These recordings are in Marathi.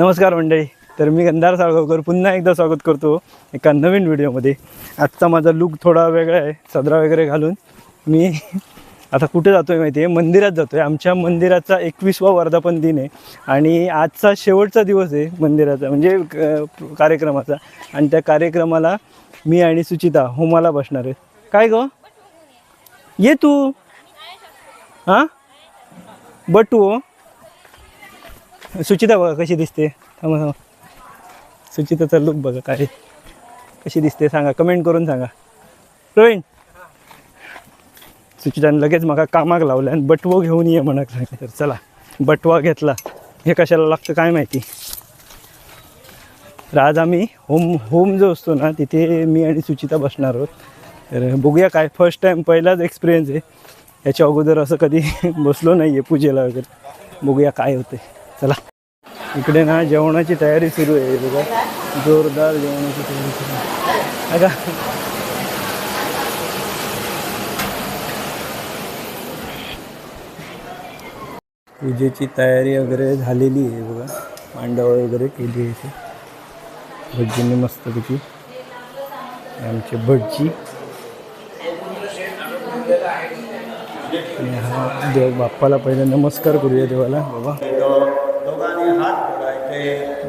नमस्कार मंडळी. तर मी गंधार साळगावकर पुन्हा एकदा स्वागत करतो एका नवीन व्हिडिओमध्ये. आजचा माझा लुक थोडा वेगळा आहे सदरा वगैरे घालून. मी आता कुठे जातो आहे माहिती आहे मंदिरात जातो आहे आमच्या मंदिराचा एकवीसवा वर्धापन दिन आहे आणि आजचा शेवटचा दिवस आहे मंदिराचा म्हणजे क- कार्यक्रमाचा. आणि त्या कार्यक्रमाला मी आणि सुचिता होमाला बसणार आहे. काय ग? ये तू. हां? बटू हो? सुचिता बघा कशी दिसते. थांबा थांबा. सुचिताचा लुक बघा काय. कशी दिसते सांगा कमेंट करून सांगा. प्रवीण. सुचिताने लगेच मग कामाक लावलं आणि बटवो घेऊन ये म्हणत सांगितलं तर चला बटवा घेतला. हे कशाला लागतं काय माहिती. तर आज आम्ही होम होम जो असतो ना तिथे मी आणि सुचिता बसणार आहोत. तर बघूया काय. फर्स्ट टाईम पहिलाच एक्सपिरियन्स आहे. याच्या अगोदर असं कधी बसलो नाही आहे पूजेला वगैरे. बघूया काय होते चला. इकडे ना जेवणाची तयारी सुरू आहे बघा. जोरदार जेवणाची तयारी सुरू आहे. का? पूजेची तयारी वगैरे झालेली आहे बघा. मांडव वगैरे केली आहे इथे. भटजींनी मस्तपैकी. आमचे भटजी. हा देव बाप्पाला पहिले नमस्कार करूया देवाला. बाबा.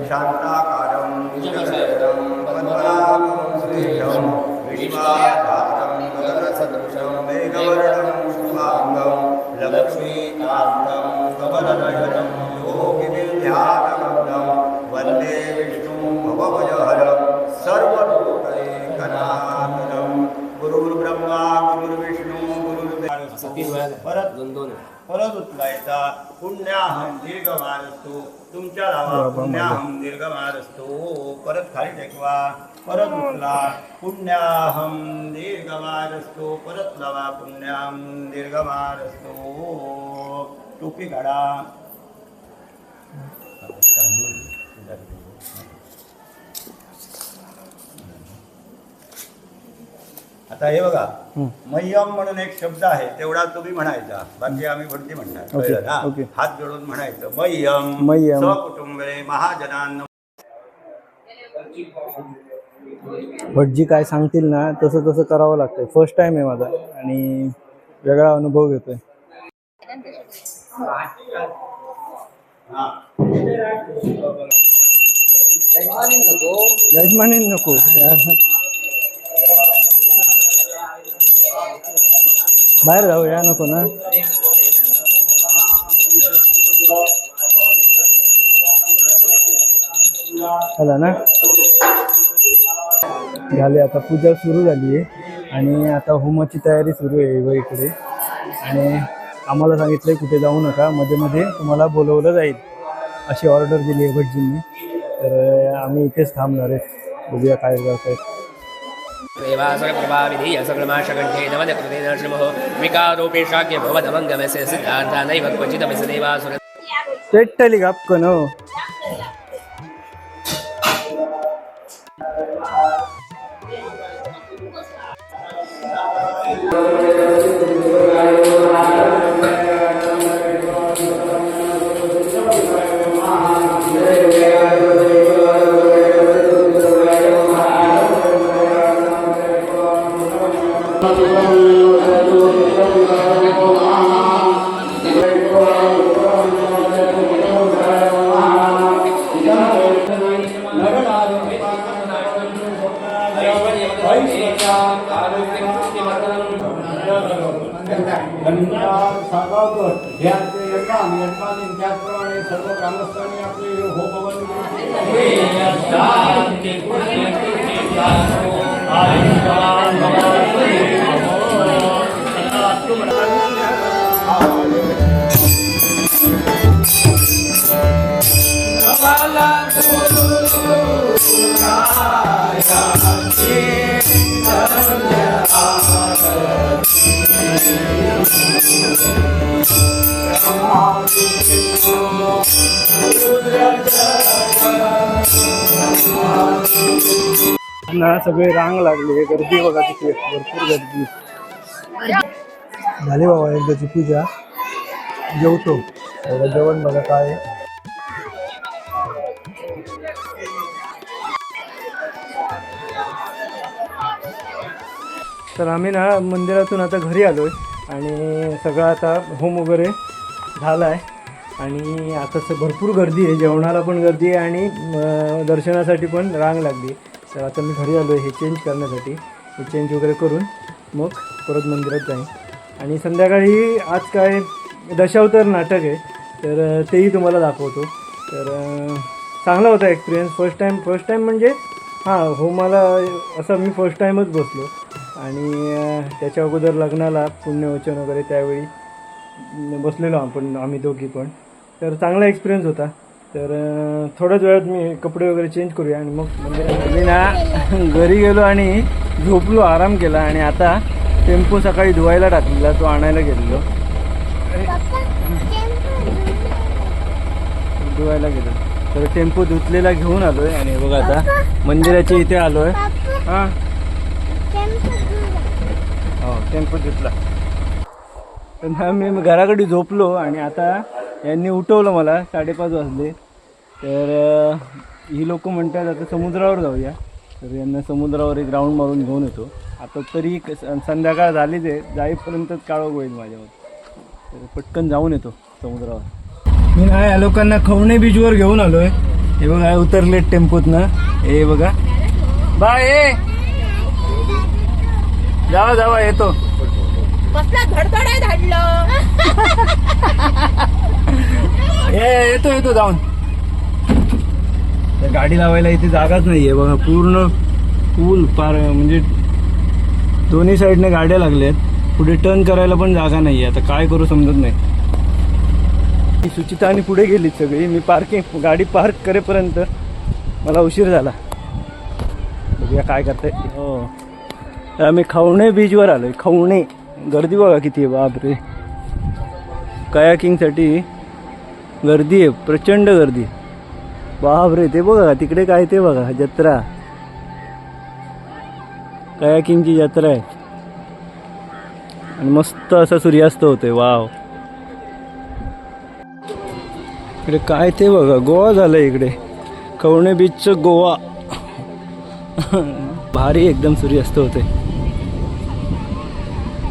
शांताकारं भुजगशयनं पद्मनाभं सुरेशं विश्वाधारं पुण्याहं खाली टेकवा परत उठला पुण्याहं परत लावा पुण्याहं दीर्घमानस्तु टोपी काढा आता हे बघा मय्यम म्हणून एक शब्द आहे तेवढा तुम्ही म्हणायचा. बाकी आम्ही भरती म्हणणार. हात जोडून म्हणायचं. मय्यम. मय्यम. सकुटुंबे महाजनांना. भटजी काय सांगतील ना तसं तसं करावं लागतंय. फर्स्ट टाइम आहे माझा आणि वेगळा अनुभव घेतोय. हा. यजमानी नको. बाहेर जाऊ या नको ना. झाला ना. झाले आता पूजा सुरू झाली आहे आणि आता होमाची तयारी सुरू आहे व इकडे. आणि आम्हाला सांगितलंय कुठे जाऊ नका. मध्ये मध्ये तुम्हाला बोलवलं जाईल. अशी ऑर्डर दिली आहे भटजींनी. तर आम्ही इथेच थांबणार आहे. बघूया काय करतायत. देवासुरप्रभाविधीय सकलमाशकण्ठे नवदकृते नर्षमो विकारोपेशाख्य भवदमङ्गमस्य सिद्धार्था नैव क्वचिदपि स देवासुर पेट्टली गपकन ना सगळे रांग लागले गर्दी बघा तिथे भरपूर गर्दी. झाली बाबा एकदाची पूजा. जेवतो. जेवण बघा काय तर आम्ही ना मंदिरातून आता घरी आलो आहे आणि सगळं आता होम वगैरे झाला आहे आणि आता स भरपूर गर्दी आहे. जेवणाला पण गर्दी आहे आणि दर्शनासाठी पण रांग लागली तर आता मी घरी आलो आहे हे चेंज करण्यासाठी. हे चेंज वगैरे करून मग परत मंदिरात जाईन. आणि संध्याकाळी आज काय दशावतार नाटक आहे. तर तेही तुम्हाला दाखवतो. तर चांगला होता experience first time first time म्हणजे हां हो मला असं मी फर्स्ट टाईमच बसलो. आणि त्याच्या अगोदर लग्नाला पुण्यवचन वगैरे त्यावेळी बसलेलो आपण आम्ही दोघी पण. तर चांगला एक्सपिरियन्स होता. तर थोड्याच वेळात मी कपडे वगैरे चेंज करूया आणि मग म्हणजे मी ना घरी गेलो आणि झोपलो आराम केला आणि आता टेम्पो सकाळी धुवायला टाकलेला तो आणायला गेलेलो. धुवायला गेलो. तर टेम्पो धुतलेला घेऊन आलोय आणि बघा आता मंदिराच्या इथे आलोय. हां. हो टेम्पो धुतला पण मी घराकडे झोपलो आणि आता यांनी उठवलं मला साडेपाच वाजले. तर ही लोक म्हणतात आता समुद्रावर जाऊया. तर यांना समुद्रावर एक राऊंड मारून घेऊन येतो. आता तरी संध्याकाळ झालीच आहे जाईपर्यंतच काळोख होईल माझ्यावर तर पटकन जाऊन येतो समुद्रावर. मी ना या लोकांना खवणे बीचवर घेऊन आलो आहे हे बघा उतरलेत टेम्पोतनं. हे बघा. बाय! जावा जावा येतो. कसला धडधड आहे धाडलं. ए येतो येतो जाऊन. त्या गाडी लावायला इथे जागाच नाहीये. बघा पूर्ण पूल पार म्हणजे दोन्ही साईडने गाड्या लागल्यात. पुढे टर्न करायला पण जागा नाहीये. आता काय करू समजत नाही. ही सुचिता आणि पुढे गेलीत सगळी. मी पार्किंग गाडी पार्क करेपर्यंत मला उशीर झाला. बघूया काय करताय. हो. आम्ही खवणे बीचवर आलो आहे खवणे. गर्दी बघा किती आहे बापरे. कयाकिंगसाठी गर्दी आहे प्रचंड गर्दी बापरे ते बघा तिकडे काय ते बघा जत्रा. कयाकिंगची जत्रा आहे. आणि मस्त असा सूर्यास्त होतोय वाव. इकडे काय ते बघा गोवा झालं इकडे. कवणे बीचचं गोवा. भारी एकदम सूर्यास्त होते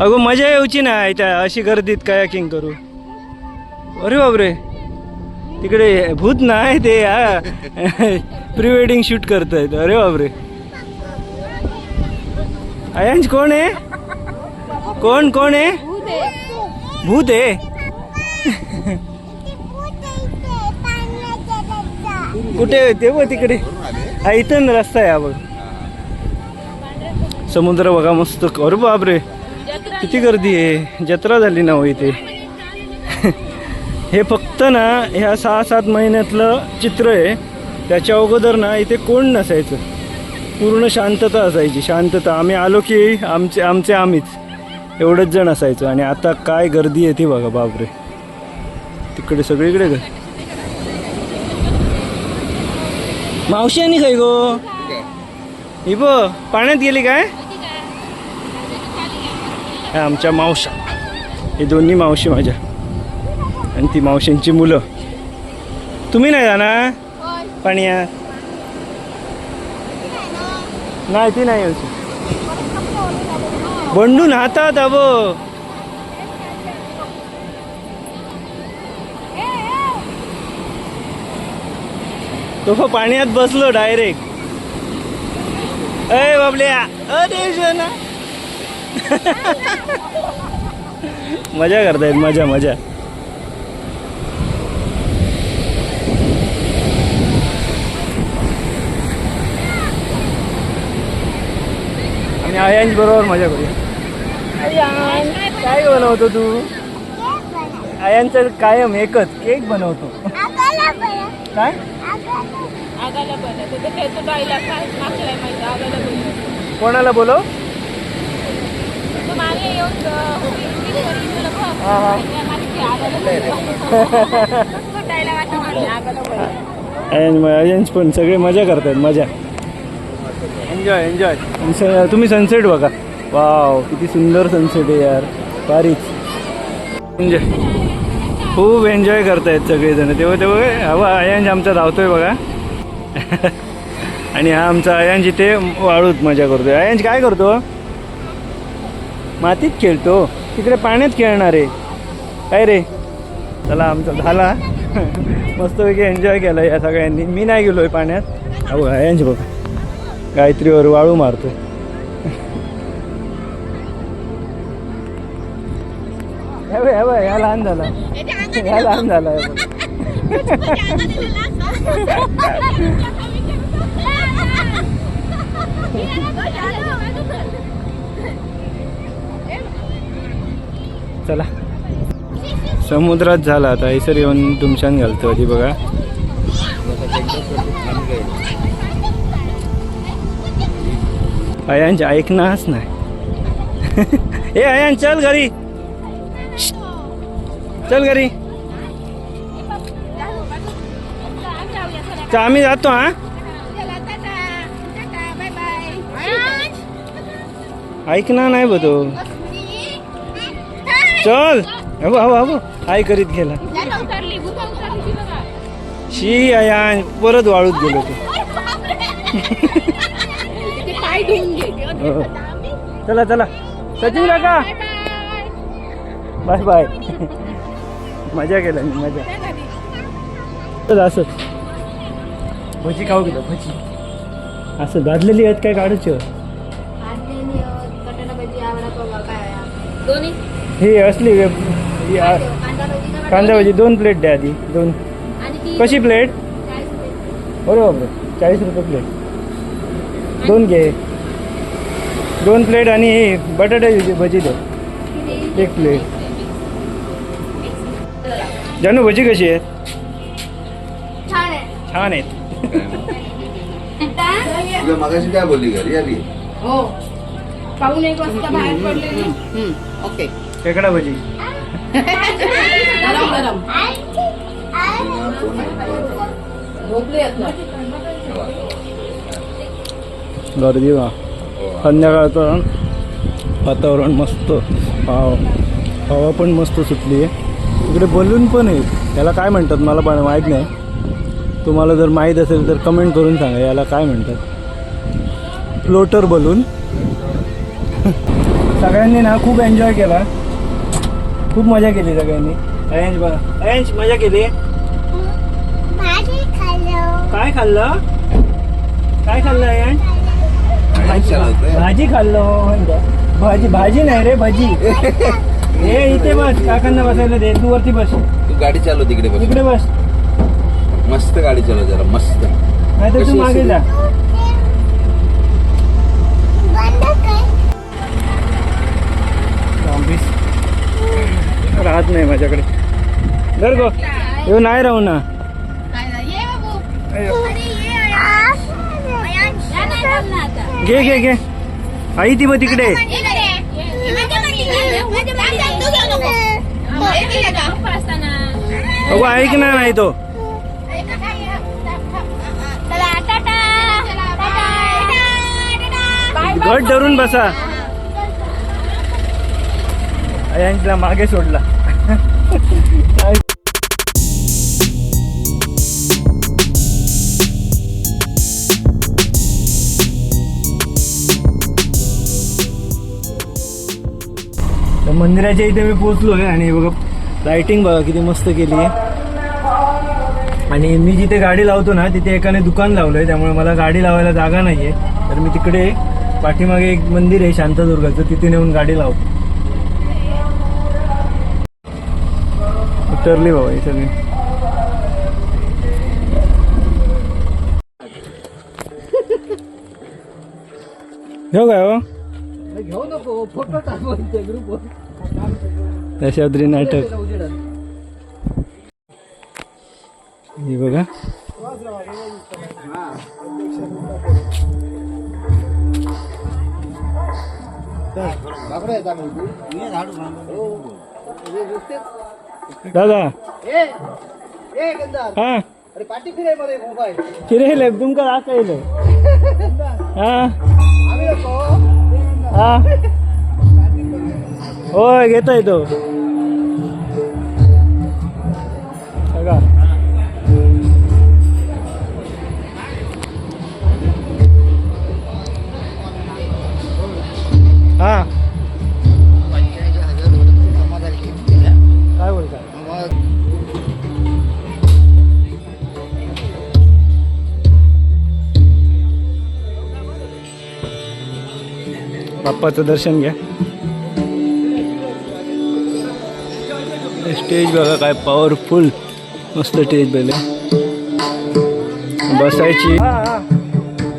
अगो मजा येऊची ना इथं अशी गर्दीत कयाकिंग करू? अरे बापरे. तिकडे भूत नाही ते प्री वेडिंग शूट करतायत. अरे बापरे. अयांश कोण आहे? कोण कोण आहे? भूत आहे. कुठे ते बघ तिकडे. हा इथं रस्ता आहे बघ. समुद्र बघा मस्त अरे बापरे. किती गर्दी आहे. जत्रा झाली ना हो इथे. हे फक्त ना ह्या सहा सात महिन्यातलं चित्र आहे. त्याच्या अगोदर ना इथे कोण नसायचं. पूर्ण शांतता असायची. शांतता. आम्ही आलो की आमचे आमचे आम्हीच. एवढंच जण असायचं. आणि आता काय गर्दी आहे ती बघा बापरे. तिकडे सगळीकडे ग मावशी आणि काय गो ही पाण्यात गेली काय? ह्या आमच्या मावशा. हे दोन्ही मावशी माझ्या. आणि ती मावशींची मुलं. तुम्ही नाही जाणार? पाण्यात नाही ती नाही यायची बंडून हातात अबो. तो पाण्यात बसलो डायरेक्ट. अय बाबल्या. अरे मजा करतायत मजा मजा. आणि आयांश बरोबर मजा करूया. काय बनवतो तू? आयांचं कायम एकच केक बनवतो. काय? आगाला. बरं आयन्स पण सगळे मजा करतायत मजा. एन्जॉय एन्जॉय तुम्ही सनसेट बघा. वाव किती सुंदर सनसेट आहे यार. भारीच. एन्जॉय खूप एन्जॉय करतायत सगळेजण. तेव्हा तेव्हा हवा आयांश आमचा धावतोय बघा. आणि हा आमचा आयांश इथे वाळूत मजा करतोय. आयांश काय करतो? मातीत खेळतो. तिकडे पाण्यात खेळणार आहे. काय रे? चला आमचा झाला. मस्तपैकी एन्जॉय केला या सगळ्यांनी. मी नाही गेलोय पाण्यात. अहो यांची बघ. गायत्रीवर वाळू मारतोय हे बघ, हे बघ, ह्या लहान झाला. ह्या लहान झाला हे बघ. चला. समुद्रात झाला आता हैसर येऊन तुमच्यान घालतो आधी बघा. अयांच ऐकणारच नाही ए अयान चल घरी. चल घरी. तर आम्ही जातो हा. ऐकणार नाही बघ तो चल. हवं हवं हवं आई करीत गेला. शी अयान परत वाळूत गेलो तू. हो. चला चला. सचिन काका. Bye bye. मजा केला मी मजा. तर असं. भजी खाऊ गेलो भजी. असं गाजलेली आहेत काय काढूच दोन्ही. ही असली ही कांदा भजी दोन प्लेट द्या आधी दोन. कशी प्लेट बरोबर चाळीस रुपये प्लेट दोन घे. दोन प्लेट आणि ही बटाट्याची भजी दे. एक प्लेट जानू भजी कशी आहेत छान आहे. छान आहेत तुला मगाशी काय बोलली घरी आली? हो. पाहून एक वाजता बाहेर पडलेली. खेकडा भजी. गरम गरम. गर्दी वा. संध्याकाळचं वातावरण मस्त. पाव हवा पण मस्त सुटली आहे इकडे बलून पण आहेत याला काय म्हणतात मला पण माहीत नाही. तुम्हाला जर माहीत असेल तर कमेंट करून सांगा. याला काय म्हणतात? फ्लोटर बलून सगळ्यांनी ना खूप एन्जॉय केला. खूप मजा केली सगळ्यांनी. अयंश बघा अयंश मजा केली? काय खाल्लं? काय खाल्लं अयंश? भाजी भाजी खाल्लो. भाजी भाजी नाही रे भाजी. हे इथे बस. काकांना बसायला दे. तू वरती बस. तू गाडी चालव तिकडे बस. इकडे बस. मस्त गाडी चालव जरा मस्त. नाही तर तू मागे? जा. राहत नाही माझ्याकडे. धर गो. येऊ नाही राहू ना. गे गे गे आई ती मग तिकडे. अगो, ऐक नाही तो. घट धरून बसा. अयांशला मागे सोडला. तर मंदिराच्या इथे मी पोचलो आहे आणि बघा लाइटिंग बघा किती मस्त केली आहे. आणि मी जिथे गाडी लावतो ना तिथे एकाने दुकान लावलंय त्यामुळे मला गाडी लावायला जागा नाहीये. तर मी तिकडे पाठीमागे एक मंदिर आहे शांतादुर्गाचं तिथे नेऊन गाडी लावतो. उतरली बाबा ही सगळी घेऊ काय हो? घेऊ नको फोटो टाकू ग्रुपवर नाटक. हे बघा. दादा. हा? अरे पाठी फिरायमध्ये मोबाईल किरेल तुमका दाखवलं हा? हा? होय घेतोय तो बघा. हा. बाप्पाचं दर्शन घ्या. स्टेज बघा काय पॉवरफुल मस्त स्टेज बेले बसायची.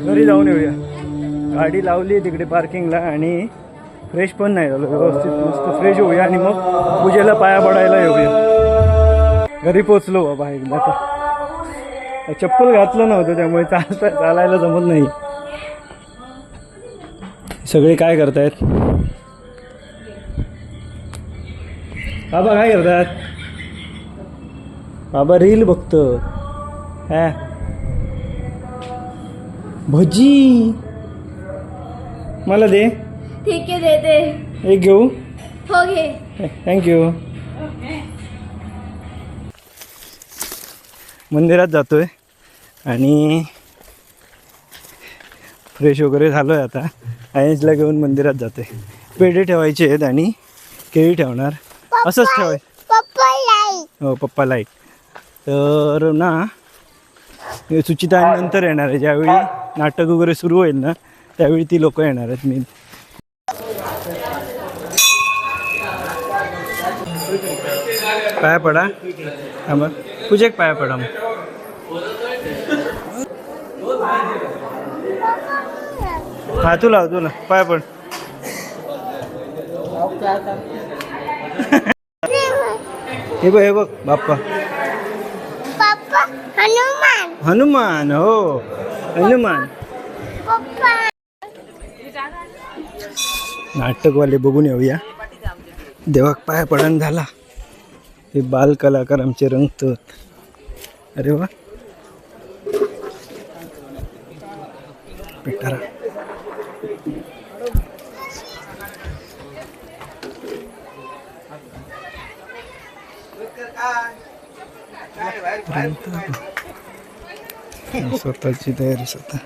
घरी जाऊन येऊया. गाडी लावली तिकडे पार्किंगला आणि फ्रेश पण नाही झालं. व्यवस्थित मस्त फ्रेश होऊया आणि मग पूजेला पाया पडायला येऊया. घरी पोचलो बाबा एकदा चप्पल घातलं नव्हतं त्यामुळे चालता चालायला जमत नाही. सगळे काय करतायत? बाबा काय करतात बाबा रील बघतो. हा. भजी. मला दे. ठीक आहे देते एक घेऊ? हो घे. थँक्यू मंदिरात जातोय आणि फ्रेश वगैरे झालो आहे आता. आयन्सला घेऊन मंदिरात जातोय पेढे ठेवायचे आहेत आणि केळी ठेवणार. असंच ठेवाय हो पप्पा लाईक तर ना सुचिता नंतर येणार आहे. ज्यावेळी नाटक वगैरे सुरू होईल ना त्यावेळी ती लोक येणार आहेत मी पाया पडा. हा मग तुझे एक पाया पडा मग. हा तुला तुला. पाया पड हे बघ हे बघ बाप्पा. हनुमान. हनुमान हो. हनुमान. नाटकवाले बघून येऊया. देवाक पाय पडण झाला. हे बाल कलाकार आमचे रंगतात अरे वा. पिटारा स्वतःची तयारी स्वतः.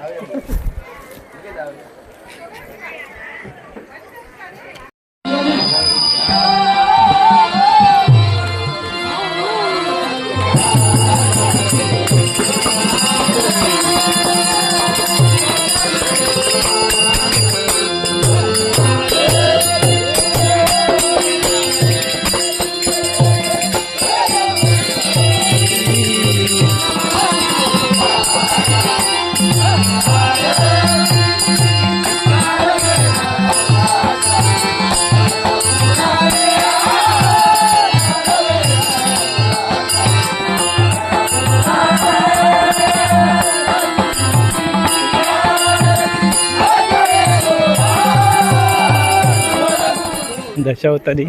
दशावतारी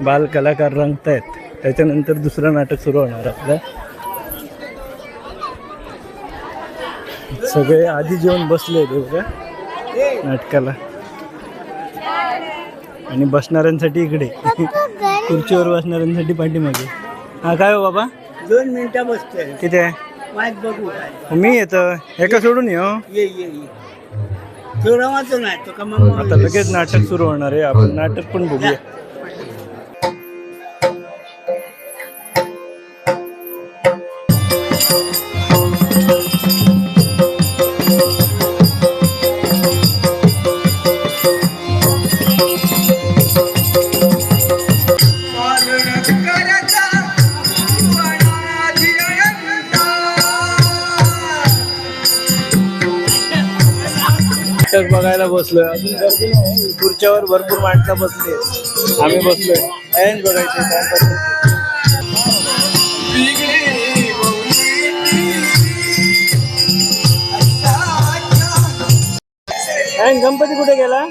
बाल कलाकार रंगतायत. त्याच्यानंतर दुसरं नाटक सुरू होणार आपलं. सगळे आधी जेवण बसले ते बघा. नाटकाला. आणि बसणाऱ्यांसाठी इकडे. खुर्चीवर बसणाऱ्यांसाठी पाठीमागे. हा काय हो बाबा? दोन मिनिटं बसतोय. किती आहे? मी येतो. एका सोडून ये. नाही तो का मग आता लगेच नाटक सुरू होणार आहे. आपण नाटक पण बघूया. बसलोय. अजून गर्दी नाही खुर्च्यावर भरपूर माणसं बसली. आम्ही बसलोय. ऐन बघायचे गणपती कुठे गेला?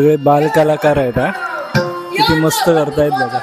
सगळे बाल कलाकार आहेत हा. किती मस्त करतायत बघा.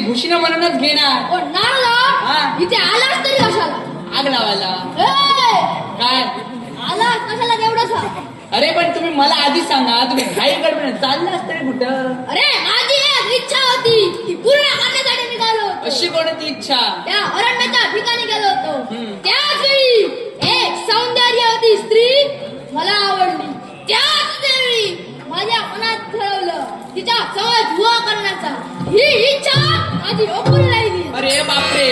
भूषण म्हणूनच घेणार ओ इथे आलास तरी कशाला? आग लावायला काय आलास कशाला तेवढंच अरे पण तुम्ही मला आधी सांगा. तुम्ही घाई गडबड चाललं असतं रे कुठं? अरे माझी एक इच्छा होती. ती पूर्ण करण्यासाठी निघालो होतो. अशी कोणती इच्छा? त्या अरण्याच्या ठिकाणी गेलो होतो. हम्म. त्याच वेळी एक सौंदर्यवती स्त्री मला आवडली. त्याच वेळी माझ्या मनात ठरवलं तिच्या समज विवाह करण्याचा ही इच्छा माझी अपुरी राहिली. अरे बापरे.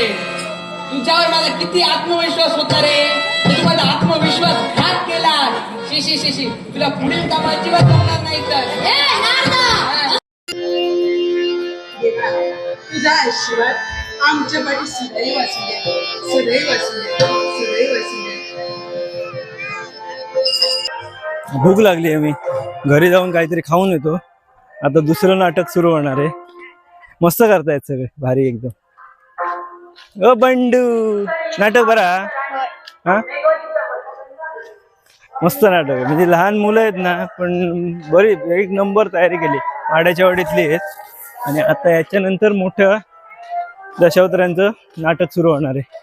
तुझ्यावर माझा किती आत्मविश्वास होता रे? तू माझा आत्मविश्वास घात शी शी शी. शी तुला पुढील काम अजिबात जमणार नाही तर ए नारदा! तुझ्या आशीर्वाद आमच्या पाठी सदैव असू दे सदैव असू दे सदैव असू दे भूक लागली आहे मी. घरी जाऊन काहीतरी खाऊन येतो. आता दुसरं नाटक सुरू होणार आहे. मस्त करतायत सगळे. भारी एकदम. अ बंडू नाटक बरा हा? मस्त नाटक आहे. म्हणजे लहान मुलं आहेत ना पण बरी एक नंबर तयारी केली. आड्याच्या वाडीतली आहेत. आणि आता याच्यानंतर मोठं दशावतारांचं नाटक सुरू होणार आहे.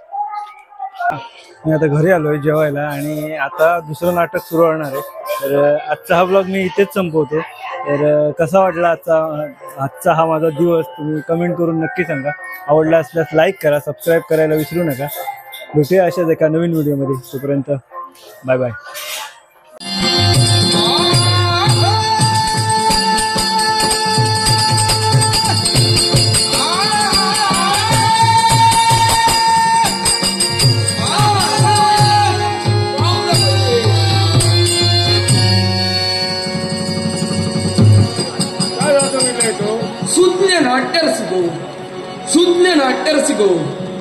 मी आता घरी आलोय जेवायला आणि आता दुसरं नाटक सुरू होणार आहे. तर आजचा हा ब्लॉग मी इथेच संपवतो. तर कसा वाटला आजचा आजचा हा माझा दिवस तुम्ही कमेंट करून नक्की सांगा. आवडला असल्यास लाईक करा सबस्क्राईब करायला विसरू नका. भेटूया अशाच एका नवीन व्हिडिओमध्ये तोपर्यंत बाय बाय सुज्ञ नाट्यरसिको सुज्ञ नाट्यरसिको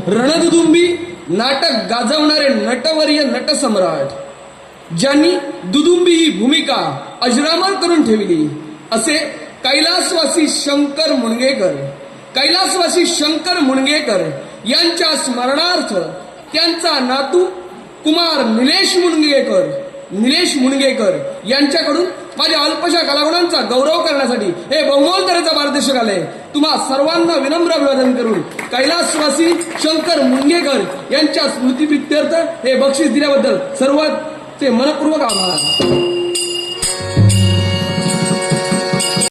रणदुदुंबी नाटक गाजवणारे नटवर्य नटसम्राट ज्यांनी दुदुंबी ही भूमिका अजरामर करून ठेवली असे कैलासवासी शंकर मुणगेकर कैलासवासी शंकर मुणगेकर यांच्या स्मरणार्थ त्यांचा नातू कुमार निलेश मुणगेकर निलेश मुणगेकर यांच्याकडून माझ्या अल्पशा कलागुणांचा गौरव करण्यासाठी हे बहुमोल तऱ्हेचा मार्गदर्शक आले. तुम्हा सर्वांना विनम्र अभिवादन करून कैलासवासी शंकर मुणगेकर यांच्या स्मृतीप्रित्यर्थ हे बक्षीस दिल्याबद्दल सर्वांचे मनपूर्वक आभार.